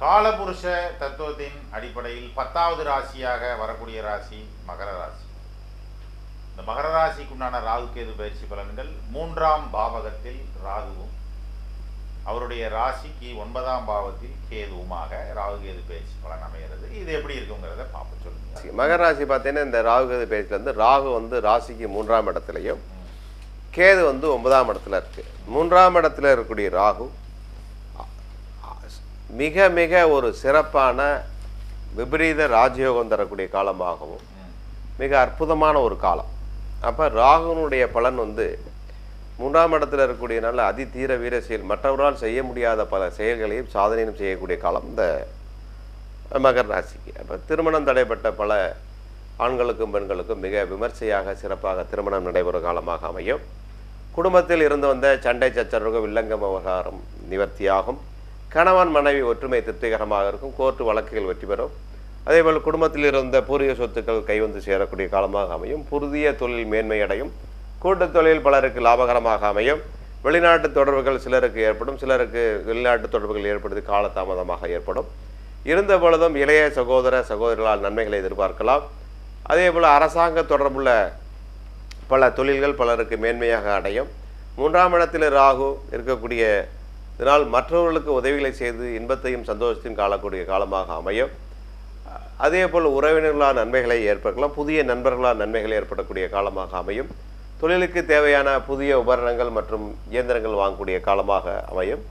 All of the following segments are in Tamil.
காலபுருஷ தத்துவத்தின் அடிப்படையில் பத்தாவது ராசியாக வரக்கூடிய ராசி மகர ராசி. இந்த மகர ராசிக்குண்டான ராகு கேது பயிற்சி பலன்கள் மூன்றாம் பாவகத்தில் ராகுவும் அவருடைய ராசிக்கு ஒன்பதாம் பாவத்தில் கேதுவுமாக ராகு கேது பயிற்சி பலன் அமைகிறது. இது எப்படி இருக்குங்கிறத பார்ப்போம். சொல்லுங்க. மகர ராசி பார்த்தீங்கன்னா இந்த ராகு கேது பேச்சில் வந்து ராகு வந்து ராசிக்கு மூன்றாம் இடத்துலையும் கேது வந்து ஒன்பதாம் இடத்துல இருக்கு. மூன்றாம் இடத்துல இருக்கக்கூடிய ராகு மிக மிக ஒரு சிறப்பான விபரீத ராஜயோகம் தரக்கூடிய காலமாகவும் மிக அற்புதமான ஒரு காலம். அப்போ ராகுனுடைய பலன் வந்து மூன்றாம் இடத்துல இருக்கக்கூடிய அதி தீர வீர செயல் மற்றவரால் செய்ய முடியாத பல செயல்களையும் சாதனையும் செய்யக்கூடிய காலம் இந்த மகர் ராசிக்கு. அப்போ திருமணம் தடைப்பட்ட பல ஆண்களுக்கும் பெண்களுக்கும் மிக விமர்சையாக சிறப்பாக திருமணம் நடைபெறும் காலமாக அமையும். குடும்பத்தில் இருந்து வந்த சண்டை சச்சரவுகள் வில்லங்கம் விவகாரம் நிவர்த்தியாகும். கணவன் மனைவி ஒற்றுமை திருப்திகரமாக இருக்கும். கோர்ட்டு வழக்குகள் வெற்றி பெறும். அதேபோல் குடும்பத்தில் இருந்த பூர்வீக சொத்துக்கள் கைவந்து சேரக்கூடிய காலமாக அமையும். புதிய தொழில் மேன்மையடையும் கூட்டுத் தொழில் பலருக்கு லாபகரமாக அமையும். வெளிநாட்டு தொடர்புகள் சிலருக்கு ஏற்படும். சிலருக்கு வெளிநாட்டு தொடர்புகள் ஏற்படுவது காலதாமதமாக ஏற்படும். இருந்த பொழுதும் இளைய சகோதர சகோதரிகளால் நன்மைகளை எதிர்பார்க்கலாம். அதேபோல் அரசாங்க தொடர்புள்ள பல தொழில்கள் பலருக்கு மேன்மையாக அடையும். மூன்றாம் இடத்தில் ராகு இருக்கக்கூடிய இதனால் மற்றவர்களுக்கு உதவிகளை செய்து இன்பத்தையும் சந்தோஷத்தையும் காணக்கூடிய காலமாக அமையும். அதே போல் உறவினர்களால் நன்மைகளை ஏற்படுத்தலாம் புதிய நண்பர்களால் நன்மைகள் ஏற்படக்கூடிய காலமாக அமையும். தொழிலுக்கு தேவையான புதிய உபகரணங்கள் மற்றும் இயந்திரங்கள் வாங்கக்கூடிய காலமாக அமையும்.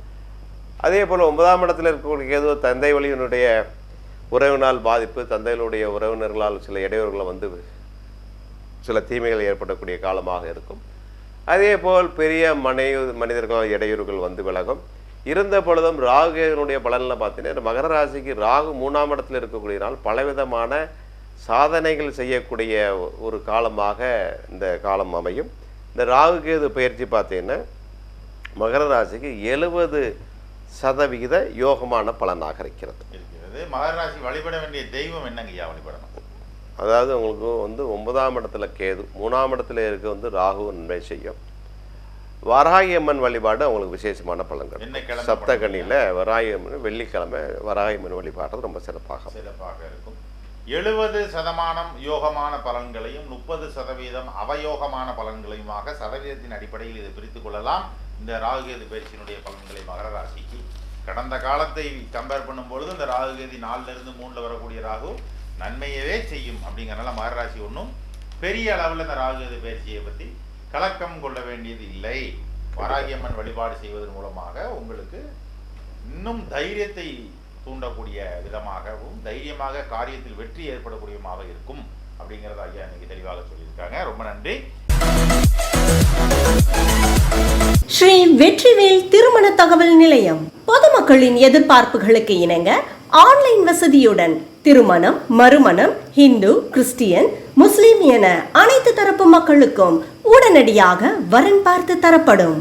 அதே போல் ஒன்பதாம் இடத்தில் இருக்கக்கூடிய ஏதோ தந்தை வழியினுடைய உறவினால் பாதிப்பு தந்தைகளுடைய உறவினர்களால் சில இடையூறுகளை வந்து சில தீமைகள் ஏற்படக்கூடிய காலமாக இருக்கும். அதே போல் பெரிய மனை மனிதர்கள் இடையூறுகள் வந்து விலகும். இருந்த பொழுதும் ராகுனுடைய பலனில் பார்த்தீங்கன்னா மகர ராசிக்கு ராகு மூணாம் இடத்துல இருக்கக்கூடியனால் பலவிதமான சாதனைகள் செய்யக்கூடிய ஒரு காலமாக இந்த காலம் அமையும். இந்த ராகு கேது பயிற்சி பார்த்தீங்கன்னா மகர ராசிக்கு எழுபது சதவிகித யோகமான பலனாக இருக்கிறது. இருக்கிறது. மகர ராசி வழிபட வேண்டிய தெய்வம் என்னங்கய்யா வழிபடணும்? அதாவது உங்களுக்கு வந்து ஒன்பதாம் இடத்துல கேது மூணாம் இடத்துல இருக்க வந்து ராகு நன்மை செய்யும். வராகி அம்மன் வழிபாடு அவங்களுக்கு விசேஷமான பலன்கள். சப்தகனியில் வராகி அம்மன் வெள்ளிக்கிழமை வராகி அம்மன் வழிபாடுறது ரொம்ப சிறப்பாக. சிறப்பாக இருக்கும். எழுபது சதமானம் யோகமான பலன்களையும் முப்பது சதவீதம் அவயோகமான பலன்களையுமாக சதவீதத்தின் அடிப்படையில் இதை பிரித்துக் கொள்ளலாம். இந்த ராகுகேது பயிற்சியினுடைய பலன்களை மகர ராசிக்கு. கடந்த காலத்தை கம்பேர் பண்ணும்பொழுது இந்த ராகுகேதி நாலுல இருந்து மூணுல வரக்கூடிய ராகு நன்மையவே செய்யும் அப்படிங்கிறனால மகராசி ஒன்றும் பெரிய அளவில் இந்த ராகுகேது பயிற்சியை பற்றி கலக்கம் கொள்ள வேண்டியது இல்லை. வராகியம்மன் வழிபாடு செய்வதன் மூலமாக உங்களுக்கு இன்னும் தைரியத்தை தூண்டக்கூடிய விதமாகவும் தைரியமாக காரியத்தில் வெற்றி ஏற்படக்கூடியமாக இருக்கும் அப்படிங்கிறத ஐயா இன்னைக்கு தெளிவாக சொல்லியிருக்காங்க. ரொம்ப நன்றி. ஸ்ரீ வெற்றிவேல் திருமண தகவல் நிலையம். பொதுமக்களின் எதிர்பார்ப்புகளுக்கு இணங்க ஆன்லைன் வசதியுடன் திருமணம் மறுமணம் ஹிந்து கிறிஸ்டியன் முஸ்லிம் என அனைத்து தரப்பு மக்களுக்கும் உடனடியாக வரன் பார்த்து தரப்படும்.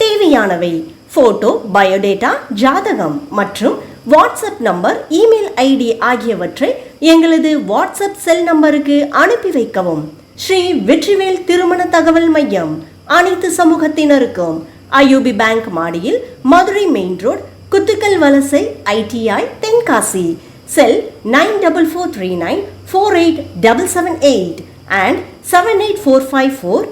தேவையானவை போட்டோ பயோடேட்டா ஜாதகம் மற்றும் வாட்ஸ்அப் நம்பர் இமெயில் ஐடி ஆகியவற்றை எங்களது வாட்ஸ்அப் செல் நம்பருக்கு அனுப்பி வைக்கவும். ஸ்ரீ வெற்றிவேல் திருமண தகவல் மையம் அனைத்து சமூகத்தினருக்கும் ஐயூபி பேங்க் மாடியில் Madurai main road Kuthukkal Valasai ITI Tenkasi cell 94439 and 78454